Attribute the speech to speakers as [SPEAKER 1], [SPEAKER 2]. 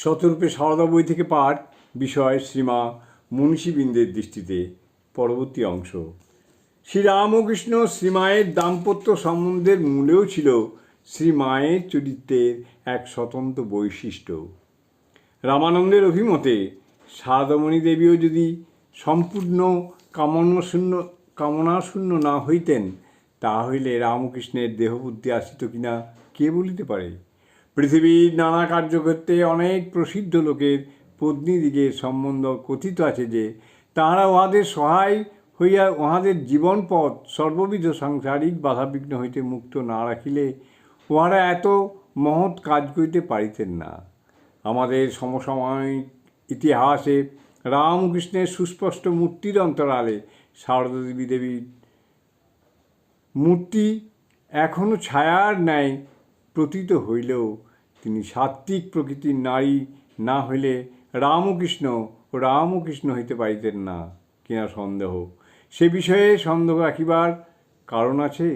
[SPEAKER 1] শতরূপে সারদা বই থেকে পাঠ বিষয় শ্রীমা মনীষীবৃন্দের দৃষ্টিতে পরবর্তী অংশ। শ্রীরামকৃষ্ণ শ্রীমায়ের দাম্পত্য সম্বন্ধের মূলেও ছিল শ্রীমায়ের চরিত্রের এক স্বতন্ত্র বৈশিষ্ট্য। রামানন্দের অভিমতে সারদামণি দেবীও যদি সম্পূর্ণ কামনাশূন্য কামনাশূন্য না হইতেন, তাহলে রামকৃষ্ণের দেহবুদ্ধি আসিত কিনা কে বলিতে পারে? পৃথিবীর নানা কার্যক্ষেত্রে অনেক প্রসিদ্ধ লোকের পত্নীদিগের সম্বন্ধ কথিত আছে যে তাহারা উহাদের সহায় হইয়া উহাদের জীবনপথ সর্ববিধ সাংসারিক বাধাবিঘ্ন হইতে মুক্ত না রাখিলে উহারা এত মহৎ কাজ করিতে পারিতেন না। আমাদের সমসাময়িক ইতিহাসে রামকৃষ্ণের সুস্পষ্ট মূর্তির অন্তরালে সারদা দেবী দেবীর মূর্তি এখনও ছায়ার ন্যায় প্রতীত হইলেও তিনি সাত্ত্বিক প্রকৃতির নারী না হইলে রামকৃষ্ণ রামকৃষ্ণ হইতে পারিতেন না, কিনা সন্দেহ। সে বিষয়ে সন্দেহ রাখিবার কারণ আছে?